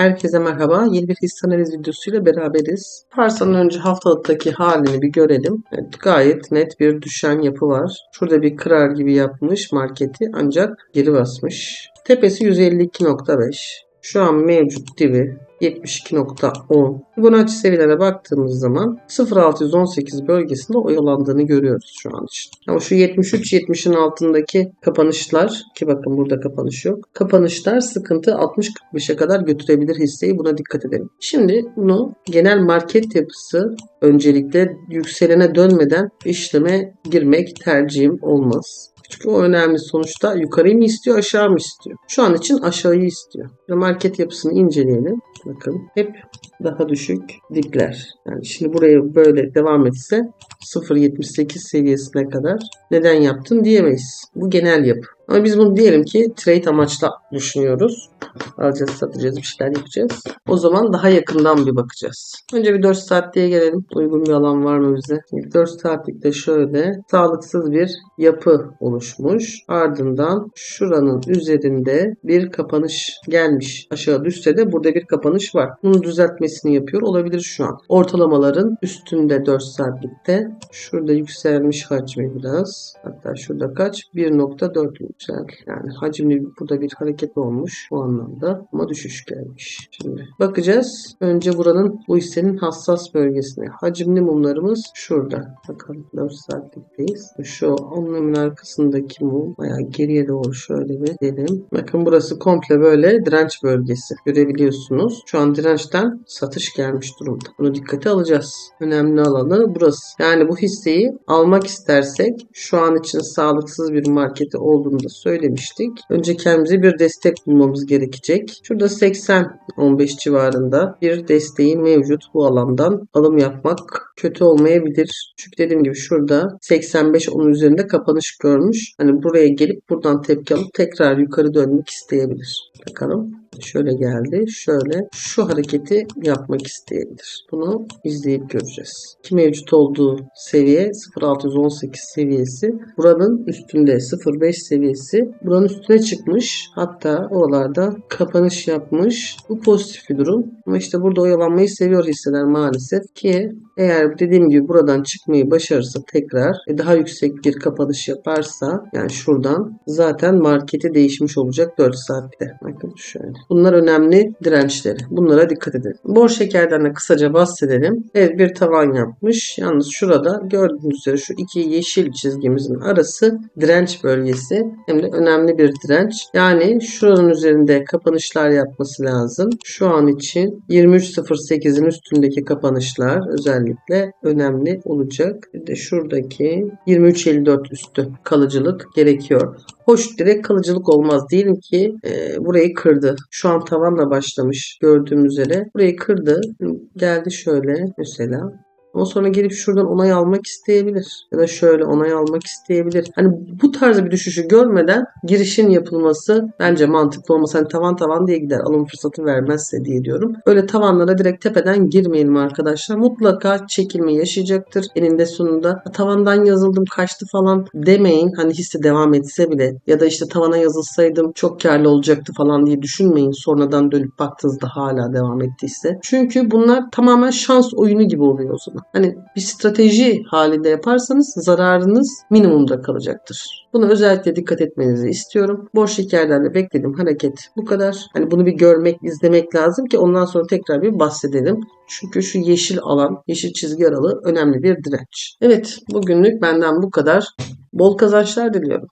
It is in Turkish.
Herkese merhaba. Yeni bir hisse analiz videosuyla beraberiz. Parsanın önce haftalıktaki halini bir görelim. Evet, gayet net bir düşen yapı var. Şurada bir kırar gibi yapmış marketi ancak geri basmış. Tepesi 152.5. Şu an mevcut dibi 72.10. Fibonacci seviyelere baktığımız zaman 0.618 bölgesinde oyalandığını görüyoruz şu an için. Ama şu 73-70'in altındaki kapanışlar ki bakın burada kapanış yok. Kapanışlar sıkıntı 60-45'e kadar götürebilir hisseyi. Buna dikkat edelim. Şimdi bunu genel market yapısı öncelikle yükselene dönmeden işleme girmek tercihim olmaz. Çünkü o önemli sonuçta yukarıyı mı istiyor aşağı mı istiyor? Şu an için aşağıyı istiyor. Market yapısını inceleyelim. Bakın hep daha düşük dipler. Yani şimdi buraya böyle devam etse 0.78 seviyesine kadar neden yaptın diyemeyiz. Bu genel yapı. Ama biz bunu diyelim ki trade amaçla düşünüyoruz. Alacağız, satacağız, bir şeyler yapacağız. O zaman daha yakından bir bakacağız. Önce bir 4 saatliğe gelelim. Uygun bir alan var mı bize? 4 saatlikte şöyle sağlıksız bir yapı oluşmuş. Ardından şuranın üzerinde bir kapanış gelmiş. Aşağı düşse de burada bir kapanış var. Bunu düzeltmesini yapıyor olabilir şu an. Ortalamaların üstünde 4 saatlikte. Şurada yükselmiş hacmi biraz. Hatta şurada kaç? 1.4 yüksel. Yani hacimli burada bir hareket olmuş bu anlamda ama düşüş gelmiş. Şimdi bakacağız. Önce buranın bu hissenin hassas bölgesine. Hacimli mumlarımız şurada. Bakalım 4 saatlikteyiz. Şu onlumun arkasındaki mum bayağı geriye doğru şöyle bir gidelim. Bakın burası komple böyle direnç bölgesi. Görebiliyorsunuz. Şu an dirençten satış gelmiş durumda. Bunu dikkate alacağız. Önemli alanı burası. Yani bu hisseyi almak istersek şu an için sağlıksız bir marketi olduğunu da söylemiştik. Önce kendimize bir destek bulmamız gerekecek. Şurada 80-15 civarında bir desteğin mevcut bu alandan alım yapmak kötü olmayabilir. Çünkü dediğim gibi şurada 85 onun üzerinde kapanış görmüş. Hani buraya gelip buradan tepki alıp tekrar yukarı dönmek isteyebilir. Bakalım. Şöyle geldi. Şöyle şu hareketi yapmak isteyebilir. Bunu izleyip göreceğiz. Ki mevcut olduğu seviye 0618 seviyesi. Buranın üstünde 05 seviyesi. Buranın üstüne çıkmış. Hatta oralarda kapanış yapmış. Bu pozitif bir durum. Ama işte burada oyalanmayı seviyor hisseler maalesef ki eğer dediğim gibi buradan çıkmayı başarırsa tekrar daha yüksek bir kapanış yaparsa yani şuradan zaten marketi değişmiş olacak 4 saatte. Bakın şöyle. Bunlar önemli dirençleri. Bunlara dikkat edin. Bor şekerden de kısaca bahsedelim. Evet bir tavan yapmış. Yalnız şurada gördüğünüz üzere şu iki yeşil çizgimizin arası direnç bölgesi. Hem de önemli bir direnç. Yani şuranın üzerinde kapanışlar yapması lazım. Şu an için 23.08'in üstündeki kapanışlar özellikle önemli olacak. Bir de şuradaki 23.54 üstü kalıcılık gerekiyor. Hoş direkt kalıcılık olmaz. Diyelim ki e, burayı kırdı. Şu an tavanla başlamış gördüğümüz üzere. Burayı kırdı. Geldi şöyle mesela. Ama sonra gelip şuradan onay almak isteyebilir. Ya da şöyle onay almak isteyebilir. Hani bu tarz bir düşüşü görmeden girişin yapılması bence mantıklı olmaz. Hani tavan tavan diye gider alım fırsatı vermezse diye diyorum. Öyle tavanlara direkt tepeden girmeyelim arkadaşlar. Mutlaka çekilme yaşayacaktır. Eninde sonunda tavandan yazıldım kaçtı falan demeyin. Hani hisse devam etse bile ya da işte tavana yazılsaydım çok karlı olacaktı falan diye düşünmeyin. Sonradan dönüp baktığınızda hala devam ettiyse. Çünkü bunlar tamamen şans oyunu gibi oluyor o zaman. Hani bir strateji halinde yaparsanız zararınız minimumda kalacaktır. Buna özellikle dikkat etmenizi istiyorum. Boş hikayelerle beklediğim hareket bu kadar. Hani bunu bir görmek, izlemek lazım ki ondan sonra tekrar bir bahsedelim. Çünkü şu yeşil alan, yeşil çizgi aralığı önemli bir direnç. Evet, bugünlük benden bu kadar. Bol kazançlar diliyorum.